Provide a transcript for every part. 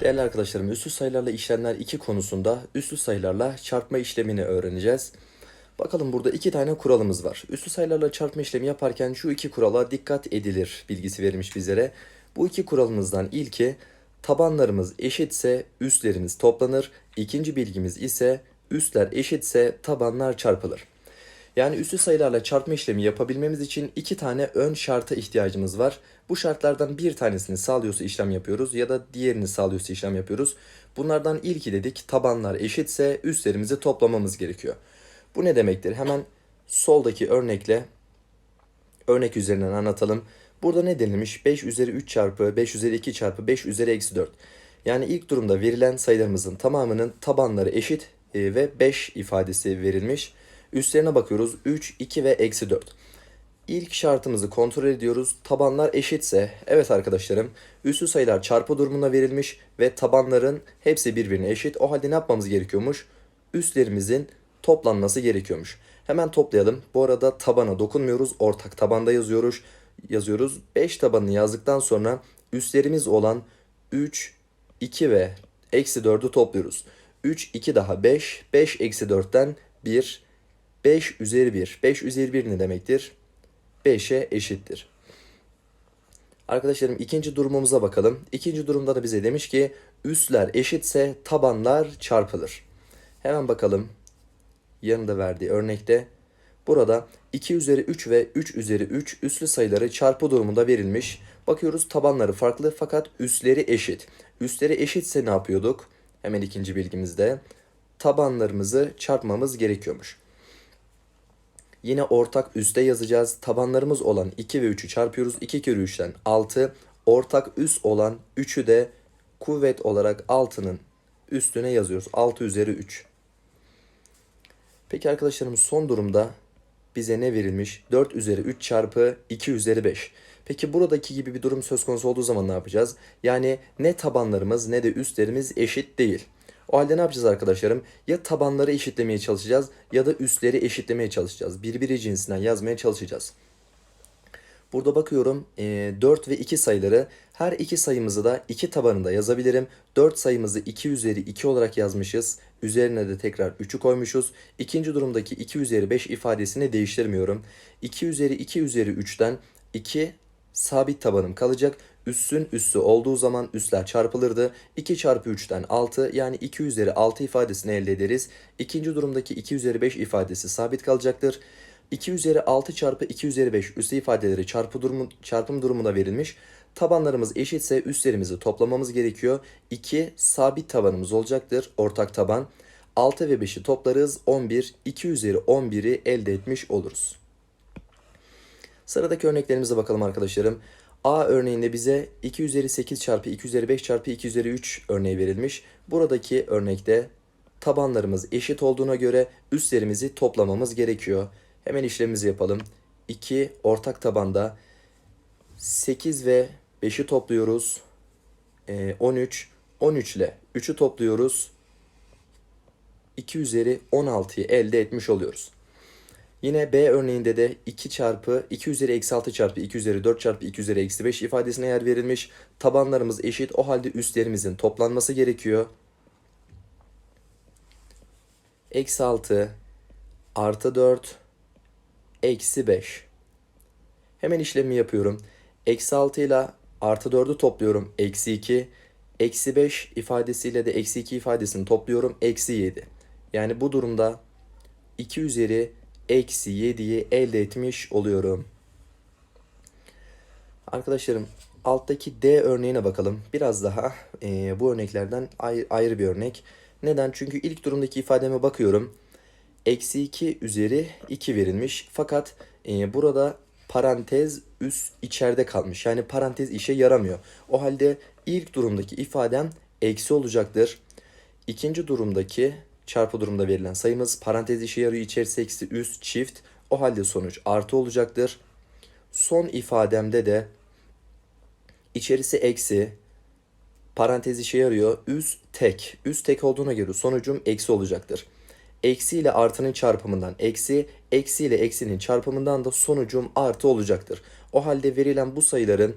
Değerli arkadaşlarım, üslü sayılarla işlemler 2 konusunda üslü sayılarla çarpma işlemini öğreneceğiz. Bakalım burada iki tane kuralımız var. Üslü sayılarla çarpma işlemi yaparken şu iki kurala dikkat edilir bilgisi verilmiş bizlere. Bu iki kuralımızdan ilki tabanlarımız eşitse üstlerimiz toplanır. İkinci bilgimiz ise üstler eşitse tabanlar çarpılır. Yani üslü sayılarla çarpma işlemi yapabilmemiz için iki tane ön şarta ihtiyacımız var. Bu şartlardan bir tanesini sağlıyorsa işlem yapıyoruz ya da diğerini sağlıyorsa işlem yapıyoruz. Bunlardan ilki dedik tabanlar eşitse üstlerimizi toplamamız gerekiyor. Bu ne demektir? Hemen soldaki örnekle örnek üzerinden anlatalım. Burada ne denilmiş? 5 üzeri 3 çarpı 5 üzeri 2 çarpı 5 üzeri eksi 4. Yani ilk durumda verilen sayılarımızın tamamının tabanları eşit e, ve 5 ifadesi verilmiş. Üstlerine bakıyoruz 3, 2 ve eksi 4. İlk şartımızı kontrol ediyoruz. Tabanlar eşitse, evet arkadaşlarım, üslü sayılar çarpı durumuna verilmiş ve tabanların hepsi birbirine eşit. O halde ne yapmamız gerekiyormuş? Üstlerimizin toplanması gerekiyormuş. Hemen toplayalım. Bu arada tabana dokunmuyoruz. Ortak tabanda yazıyoruz. Yazıyoruz. 5 tabanını yazdıktan sonra üstlerimiz olan 3, 2 ve eksi 4'ü topluyoruz. 3, 2 daha 5. 5 eksi 4'ten 1. 5 üzeri 1. 5 üzeri 1 ne demektir? 5'e eşittir. Arkadaşlarım ikinci durumumuza bakalım. İkinci durumda da bize demiş ki üstler eşitse tabanlar çarpılır. Hemen bakalım. Yanında verdiği örnekte burada 2 üzeri 3 ve 3 üzeri 3 üslü sayıları çarpı durumunda verilmiş. Bakıyoruz tabanları farklı fakat üstleri eşit. Üstleri eşitse ne yapıyorduk? Hemen ikinci bilgimizde tabanlarımızı çarpmamız gerekiyormuş. Yine ortak üste yazacağız. Tabanlarımız olan 2 ve 3'ü çarpıyoruz. 2 kere 3'ten 6. Ortak üst olan 3'ü de kuvvet olarak 6'nın üstüne yazıyoruz. 6 üzeri 3. Peki arkadaşlarım son durumda bize ne verilmiş? 4 üzeri 3 çarpı 2 üzeri 5. Peki buradaki gibi bir durum söz konusu olduğu zaman ne yapacağız? Yani ne tabanlarımız ne de üstlerimiz eşit değil. O halde ne yapacağız arkadaşlarım? Ya tabanları eşitlemeye çalışacağız ya da üstleri eşitlemeye çalışacağız. Birbiri cinsinden yazmaya çalışacağız. Burada bakıyorum e, 4 ve 2 sayıları her iki sayımızı da 2 tabanında yazabilirim. 4 sayımızı 2 üzeri 2 olarak yazmışız. Üzerine de tekrar 3'ü koymuşuz. İkinci durumdaki 2 üzeri 5 ifadesini değiştirmiyorum. 2 üzeri 2 üzeri 3'ten 2 sabit tabanım kalacak. Üssün üssü olduğu zaman üsler çarpılırdı. 2 çarpı 3'ten 6 yani 2 üzeri 6 ifadesini elde ederiz. İkinci durumdaki 2 üzeri 5 ifadesi sabit kalacaktır. 2 üzeri 6 çarpı 2 üzeri 5 üslü ifadeleri çarpı durumu, çarpım durumuna verilmiş. Tabanlarımız eşitse üstlerimizi toplamamız gerekiyor. 2 sabit tabanımız olacaktır. Ortak taban. 6 ve 5'i toplarız. 11. 2 üzeri 11'i elde etmiş oluruz. Sıradaki örneklerimize bakalım arkadaşlarım. A örneğinde bize 2 üzeri 8 çarpı 2 üzeri 5 çarpı 2 üzeri 3 örneği verilmiş. Buradaki örnekte tabanlarımız eşit olduğuna göre üstlerimizi toplamamız gerekiyor. Hemen işlemimizi yapalım. 2 ortak tabanda 8 ve 5'i topluyoruz. Ee, 13. 13 ile 3'ü topluyoruz. 2 üzeri 16'yı elde etmiş oluyoruz. Yine B örneğinde de 2 çarpı 2 üzeri eksi 6 çarpı 2 üzeri 4 çarpı 2 üzeri eksi 5 ifadesine yer verilmiş. Tabanlarımız eşit. O halde üstlerimizin toplanması gerekiyor. Eksi 6 artı 4 eksi 5. Hemen işlemi yapıyorum. Eksi 6 ile artı 4'ü topluyorum. Eksi 2. Eksi 5 ifadesiyle de eksi 2 ifadesini topluyorum. Eksi 7. Yani bu durumda 2 üzeri eksi 7'yi elde etmiş oluyorum. Arkadaşlarım alttaki D örneğine bakalım. Biraz daha e, bu örneklerden ayrı, ayrı bir örnek. Neden? Çünkü ilk durumdaki ifademe bakıyorum. Eksi 2 üzeri 2 verilmiş. Fakat e, burada parantez üst içeride kalmış. Yani parantez işe yaramıyor. O halde ilk durumdaki ifadem eksi olacaktır. İkinci durumdaki çarpı durumda verilen sayımız parantez işe yarıyor. İçerisi eksi üst çift. O halde sonuç artı olacaktır. Son ifademde de içerisi eksi parantez işe yarıyor. Üst tek. Üst tek olduğuna göre sonucum eksi olacaktır. Eksi ile artının çarpımından eksi, eksi ile eksinin çarpımından da sonucum artı olacaktır. O halde verilen bu sayıların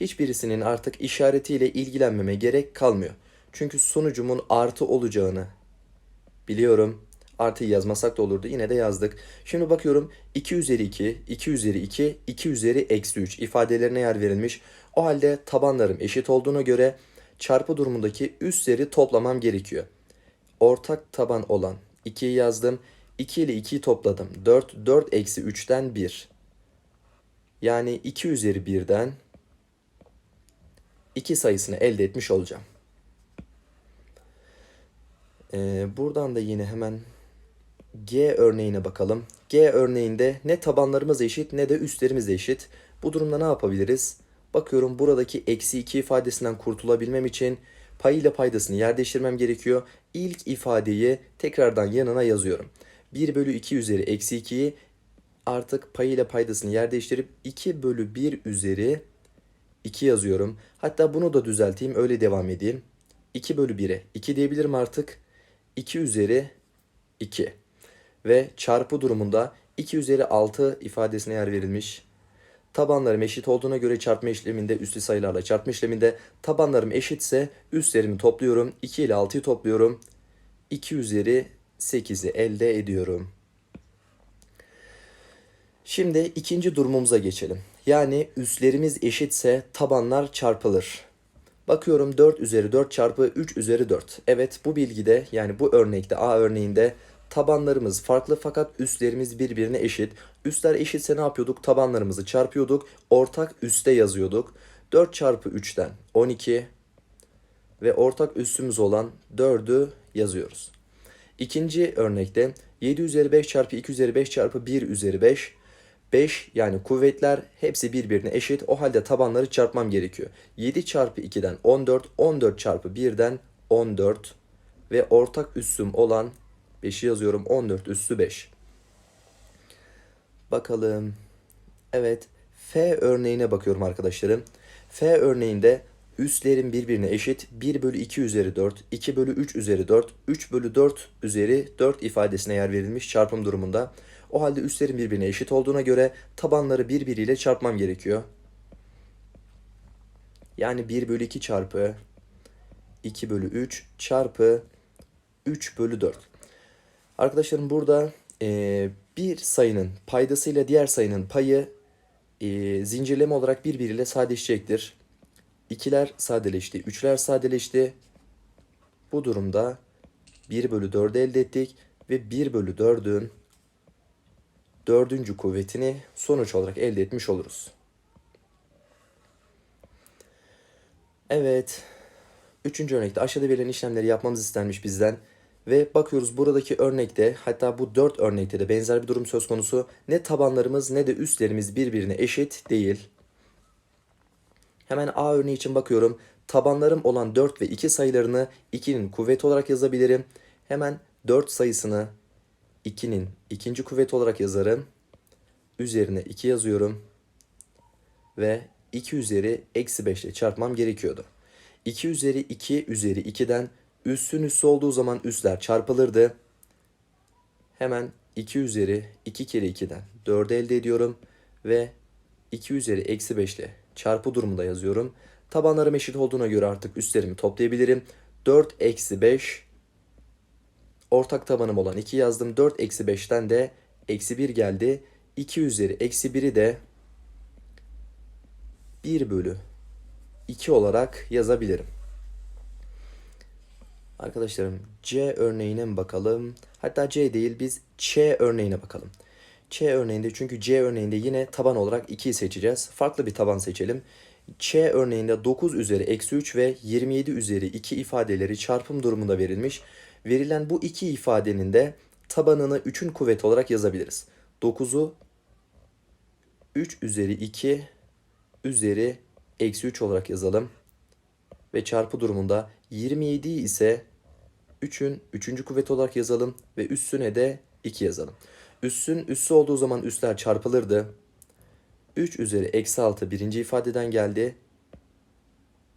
hiçbirisinin artık işaretiyle ilgilenmeme gerek kalmıyor. Çünkü sonucumun artı olacağını biliyorum. Artıyı yazmasak da olurdu. Yine de yazdık. Şimdi bakıyorum 2 üzeri 2, 2 üzeri 2, 2 üzeri eksi 3 ifadelerine yer verilmiş. O halde tabanlarım eşit olduğuna göre çarpı durumundaki üstleri toplamam gerekiyor. Ortak taban olan 2'yi yazdım. 2 ile 2'yi topladım. 4, 4 eksi 3'ten 1. Yani 2 üzeri 1'den 2 sayısını elde etmiş olacağım. Ee, buradan da yine hemen G örneğine bakalım. G örneğinde ne tabanlarımız eşit ne de üstlerimiz eşit. Bu durumda ne yapabiliriz? Bakıyorum buradaki eksi 2 ifadesinden kurtulabilmem için pay ile paydasını yer değiştirmem gerekiyor. İlk ifadeyi tekrardan yanına yazıyorum. 1 bölü 2 üzeri eksi 2'yi artık pay ile paydasını yer değiştirip 2 bölü 1 üzeri 2 yazıyorum. Hatta bunu da düzelteyim öyle devam edeyim. 2 bölü 1'e 2 diyebilirim artık. 2 üzeri 2 ve çarpı durumunda 2 üzeri 6 ifadesine yer verilmiş. Tabanlarım eşit olduğuna göre çarpma işleminde üslü sayılarla çarpma işleminde tabanlarım eşitse üstlerimi topluyorum. 2 ile 6'yı topluyorum. 2 üzeri 8'i elde ediyorum. Şimdi ikinci durumumuza geçelim. Yani üstlerimiz eşitse tabanlar çarpılır. Bakıyorum 4 üzeri 4 çarpı 3 üzeri 4. Evet bu bilgide yani bu örnekte A örneğinde tabanlarımız farklı fakat üstlerimiz birbirine eşit. Üstler eşitse ne yapıyorduk? Tabanlarımızı çarpıyorduk. Ortak üste yazıyorduk. 4 çarpı 3'ten 12 ve ortak üstümüz olan 4'ü yazıyoruz. İkinci örnekte 7 üzeri 5 çarpı 2 üzeri 5 çarpı 1 üzeri 5. 5 yani kuvvetler hepsi birbirine eşit. O halde tabanları çarpmam gerekiyor. 7 çarpı 2'den 14, 14 çarpı 1'den 14 ve ortak üssüm olan 5'i yazıyorum 14 üssü 5. Bakalım. Evet. F örneğine bakıyorum arkadaşlarım. F örneğinde üslerin birbirine eşit 1 bölü 2 üzeri 4, 2 bölü 3 üzeri 4, 3 bölü 4 üzeri 4 ifadesine yer verilmiş çarpım durumunda. O halde üslerin birbirine eşit olduğuna göre tabanları birbiriyle çarpmam gerekiyor. Yani 1 bölü 2 çarpı 2 bölü 3 çarpı 3 bölü 4. Arkadaşlarım burada e, bir sayının paydasıyla diğer sayının payı e, zincirleme olarak birbiriyle sadeleşecektir. İkiler sadeleşti, üçler sadeleşti. Bu durumda 1 bölü 4'ü elde ettik ve 1 bölü 4'ün dördüncü kuvvetini sonuç olarak elde etmiş oluruz. Evet. Üçüncü örnekte aşağıda verilen işlemleri yapmamız istenmiş bizden. Ve bakıyoruz buradaki örnekte hatta bu dört örnekte de benzer bir durum söz konusu. Ne tabanlarımız ne de üstlerimiz birbirine eşit değil. Hemen A örneği için bakıyorum. Tabanlarım olan 4 ve 2 sayılarını 2'nin kuvveti olarak yazabilirim. Hemen 4 sayısını 2'nin ikinci kuvveti olarak yazarım. Üzerine 2 yazıyorum. Ve 2 üzeri eksi 5 ile çarpmam gerekiyordu. 2 üzeri 2 üzeri 2'den üssün üssü olduğu zaman üsler çarpılırdı. Hemen 2 üzeri 2 kere 2'den 4 elde ediyorum. Ve 2 üzeri eksi 5 ile çarpı durumunda yazıyorum. Tabanlarım eşit olduğuna göre artık üstlerimi toplayabilirim. 4 eksi 5 ortak tabanım olan 2 yazdım. 4 eksi 5'ten de eksi 1 geldi. 2 üzeri eksi 1'i de 1 bölü 2 olarak yazabilirim. Arkadaşlarım C örneğine mi bakalım? Hatta C değil biz Ç örneğine bakalım. Ç örneğinde çünkü C örneğinde yine taban olarak 2'yi seçeceğiz. Farklı bir taban seçelim. Ç örneğinde 9 üzeri eksi 3 ve 27 üzeri 2 ifadeleri çarpım durumunda verilmiş. Verilen bu iki ifadenin de tabanını 3'ün kuvveti olarak yazabiliriz. 9'u 3 üzeri 2 üzeri eksi 3 olarak yazalım. Ve çarpı durumunda 27 ise 3'ün 3. kuvveti olarak yazalım ve üstüne de 2 yazalım. Üssün üssü olduğu zaman üsler çarpılırdı. 3 üzeri eksi 6 birinci ifadeden geldi.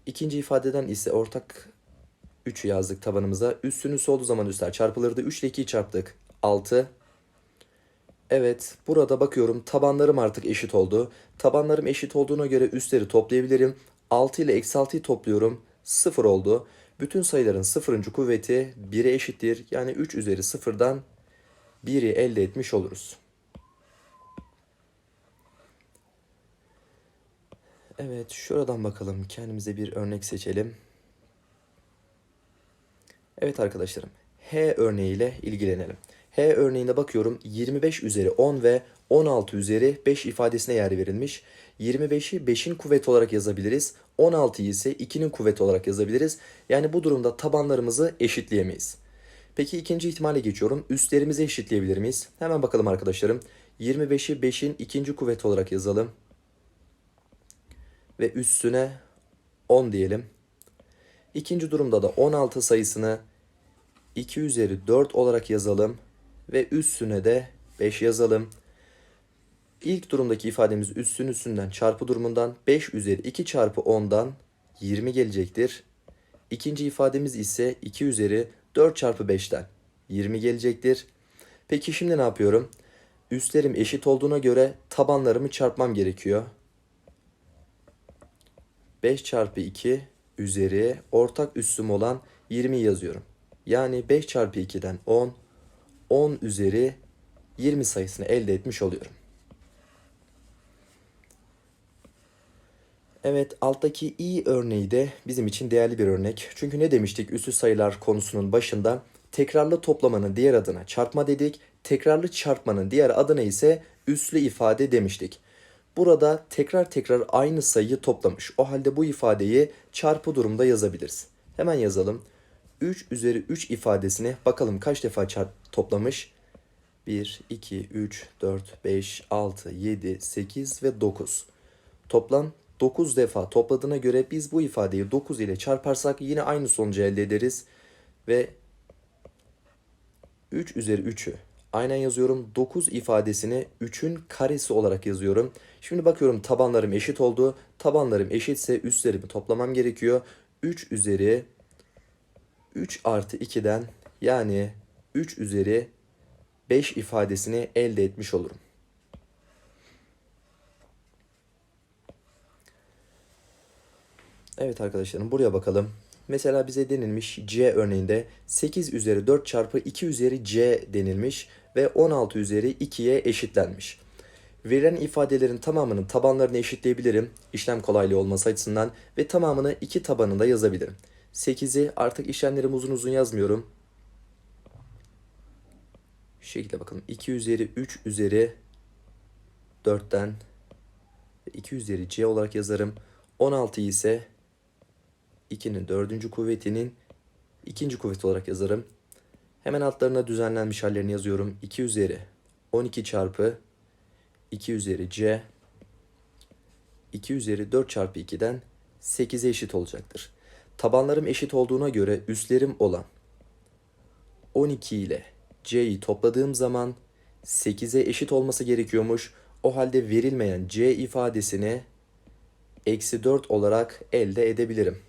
İkinci ifadeden ise ortak 3'ü yazdık tabanımıza. Üssün üssü olduğu zaman üsler çarpılırdı. 3 ile 2'yi çarptık. 6. Evet burada bakıyorum tabanlarım artık eşit oldu. Tabanlarım eşit olduğuna göre üstleri toplayabilirim. 6 ile eksi 6'yı topluyorum. 0 oldu. Bütün sayıların sıfırıncı kuvveti 1'e eşittir. Yani 3 üzeri sıfırdan 1'i elde etmiş oluruz. Evet, şuradan bakalım. Kendimize bir örnek seçelim. Evet arkadaşlarım, H örneğiyle ilgilenelim. H örneğine bakıyorum 25 üzeri 10 ve 16 üzeri 5 ifadesine yer verilmiş. 25'i 5'in kuvveti olarak yazabiliriz. 16'yı ise 2'nin kuvveti olarak yazabiliriz. Yani bu durumda tabanlarımızı eşitleyemeyiz. Peki ikinci ihtimale geçiyorum. Üstlerimizi eşitleyebilir miyiz? Hemen bakalım arkadaşlarım. 25'i 5'in ikinci kuvveti olarak yazalım. Ve üstüne 10 diyelim. İkinci durumda da 16 sayısını 2 üzeri 4 olarak yazalım ve üstüne de 5 yazalım. İlk durumdaki ifademiz üstün üstünden çarpı durumundan 5 üzeri 2 çarpı 10'dan 20 gelecektir. İkinci ifademiz ise 2 üzeri 4 çarpı 5'ten 20 gelecektir. Peki şimdi ne yapıyorum? Üstlerim eşit olduğuna göre tabanlarımı çarpmam gerekiyor. 5 çarpı 2 üzeri ortak üssüm olan 20 yazıyorum. Yani 5 çarpı 2'den 10, 10 üzeri 20 sayısını elde etmiş oluyorum. Evet, alttaki i örneği de bizim için değerli bir örnek. Çünkü ne demiştik üstü sayılar konusunun başında? Tekrarlı toplamanın diğer adına çarpma dedik. Tekrarlı çarpmanın diğer adına ise üslü ifade demiştik. Burada tekrar tekrar aynı sayıyı toplamış. O halde bu ifadeyi çarpı durumda yazabiliriz. Hemen yazalım. 3 üzeri 3 ifadesini bakalım kaç defa çarp toplamış? 1, 2, 3, 4, 5, 6, 7, 8 ve 9. Toplam 9 defa topladığına göre biz bu ifadeyi 9 ile çarparsak yine aynı sonucu elde ederiz. Ve 3 üzeri 3'ü aynen yazıyorum. 9 ifadesini 3'ün karesi olarak yazıyorum. Şimdi bakıyorum tabanlarım eşit oldu. Tabanlarım eşitse üstlerimi toplamam gerekiyor. 3 üzeri 3 artı 2'den yani 3 üzeri 5 ifadesini elde etmiş olurum. Evet arkadaşlarım buraya bakalım. Mesela bize denilmiş C örneğinde 8 üzeri 4 çarpı 2 üzeri C denilmiş ve 16 üzeri 2'ye eşitlenmiş. Verilen ifadelerin tamamının tabanlarını eşitleyebilirim işlem kolaylığı olması açısından ve tamamını iki tabanında yazabilirim. 8'i artık işlemlerimi uzun uzun yazmıyorum. Şu şekilde bakalım. 2 üzeri 3 üzeri 4'ten 2 üzeri C olarak yazarım. 16 ise 2'nin dördüncü kuvvetinin ikinci kuvveti olarak yazarım. Hemen altlarına düzenlenmiş hallerini yazıyorum. 2 üzeri 12 çarpı 2 üzeri c 2 üzeri 4 çarpı 2'den 8'e eşit olacaktır. Tabanlarım eşit olduğuna göre üstlerim olan 12 ile c'yi topladığım zaman 8'e eşit olması gerekiyormuş. O halde verilmeyen c ifadesini eksi 4 olarak elde edebilirim.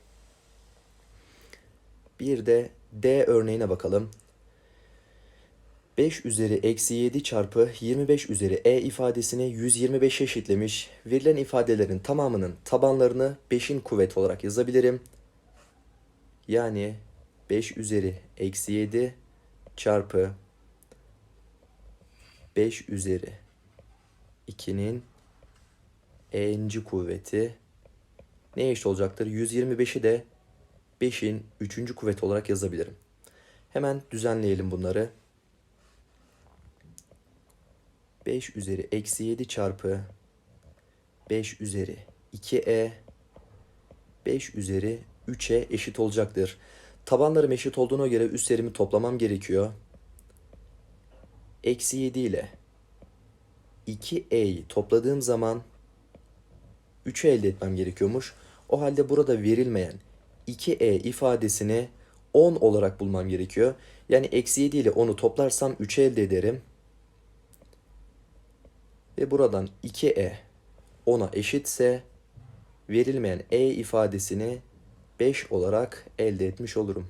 Bir de D örneğine bakalım. 5 üzeri eksi 7 çarpı 25 üzeri e ifadesini 125 eşitlemiş. Verilen ifadelerin tamamının tabanlarını 5'in kuvveti olarak yazabilirim. Yani 5 üzeri eksi 7 çarpı 5 üzeri 2'nin e'nci kuvveti ne eşit olacaktır? 125'i de 5'in 3. kuvveti olarak yazabilirim. Hemen düzenleyelim bunları. 5 üzeri eksi 7 çarpı 5 üzeri 2e 5 üzeri 3'e eşit olacaktır. Tabanlarım eşit olduğuna göre üstlerimi toplamam gerekiyor. Eksi 7 ile 2e'yi topladığım zaman 3'ü elde etmem gerekiyormuş. O halde burada verilmeyen 2e ifadesini 10 olarak bulmam gerekiyor. Yani eksi 7 ile 10'u toplarsam 3 elde ederim. Ve buradan 2e 10'a eşitse verilmeyen e ifadesini 5 olarak elde etmiş olurum.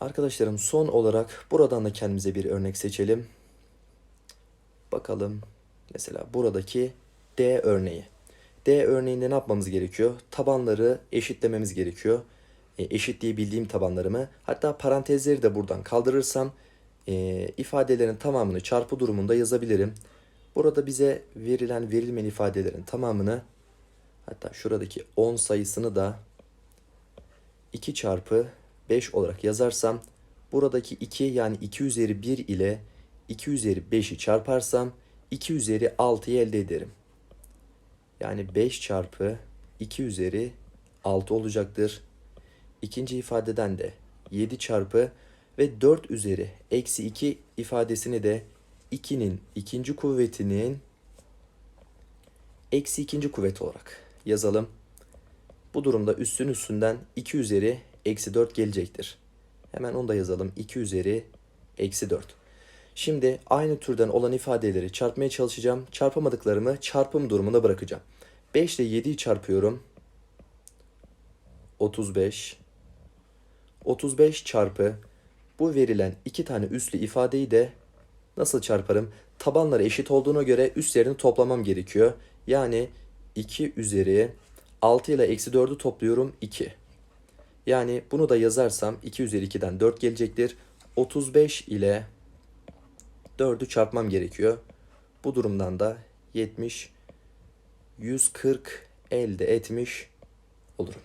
Arkadaşlarım son olarak buradan da kendimize bir örnek seçelim. Bakalım mesela buradaki D örneği. D örneğinde ne yapmamız gerekiyor? Tabanları eşitlememiz gerekiyor. E, eşitleyebildiğim tabanlarımı. Hatta parantezleri de buradan kaldırırsam e, ifadelerin tamamını çarpı durumunda yazabilirim. Burada bize verilen verilmeyen ifadelerin tamamını hatta şuradaki 10 sayısını da 2 çarpı 5 olarak yazarsam buradaki 2 yani 2 üzeri 1 ile 2 üzeri 5'i çarparsam 2 üzeri 6'yı elde ederim. Yani 5 çarpı 2 üzeri 6 olacaktır. İkinci ifadeden de 7 çarpı ve 4 üzeri eksi 2 ifadesini de 2'nin ikinci kuvvetinin eksi ikinci kuvveti olarak yazalım. Bu durumda üstün üstünden 2 üzeri eksi 4 gelecektir. Hemen onu da yazalım. 2 üzeri eksi 4. Şimdi aynı türden olan ifadeleri çarpmaya çalışacağım. Çarpamadıklarımı çarpım durumunda bırakacağım. 5 ile 7'yi çarpıyorum. 35. 35 çarpı bu verilen iki tane üslü ifadeyi de nasıl çarparım? Tabanları eşit olduğuna göre üstlerini toplamam gerekiyor. Yani 2 üzeri 6 ile eksi 4'ü topluyorum 2. Yani bunu da yazarsam 2 üzeri 2'den 4 gelecektir. 35 ile 4'ü çarpmam gerekiyor. Bu durumdan da 70 140 elde etmiş olurum.